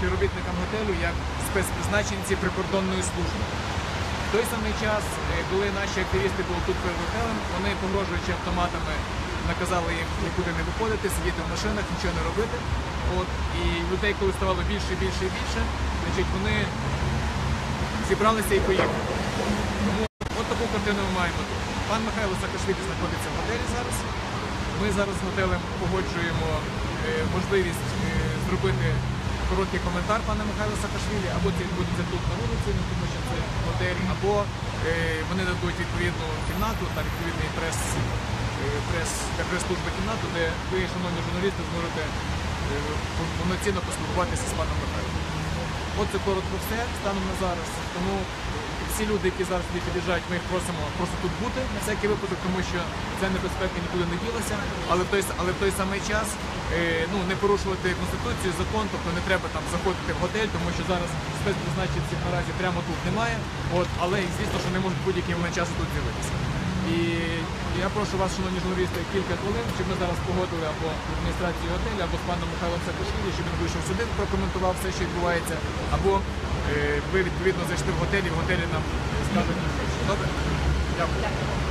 співробітникам готелю як спецпризначенці прикордонної служби. В той самий час, е, коли наші активісти були тут перед готелем, вони погрожуючи автоматами наказали їм нікуди не виходити, сидіти в машинах, нічого не робити. От і людей, коли ставало більше, більше і більше, значить вони зібралися і поїхали. Тому от таку картину ми маємо тут. Пан Михайло Саакашвілі знаходиться в готелі зараз. Ми зараз з готелем погоджуємо е, можливість е, зробити короткий коментар пана Михайла Саакашвілі, або це відбудеться тут на вулиці, ну, тому що це готель, або е, вони дадуть відповідну кімнату та відповідний прес, е, прес, та прес-служби кімнату, де ви, шановні журналісти, зможете е, повноцінно поспілкуватися з паном Михайлом. От це коротко все станом на зараз. Тому всі люди, які зараз сюди під'їжджають, ми їх просимо просто тут бути на всякий випадок, тому що ця небезпека нікуди не ділася. Але в той, але в той самий час е, ну, не порушувати конституцію, закон, тобто не треба там заходити в готель, тому що зараз спецпризначенців наразі прямо тут немає. От, але звісно, що не можуть будь-який момент часу тут з'явитися. І я прошу вас, шановні журналісти, кілька хвилин, щоб ми зараз погодили або адміністрацію готелю, або з паном Михайлом Саакашвілі, щоб він вийшов сюди, прокоментував все, що відбувається, або е, ви відповідно зайшли в готелі, в готелі нам сказали. Добре? Дякую.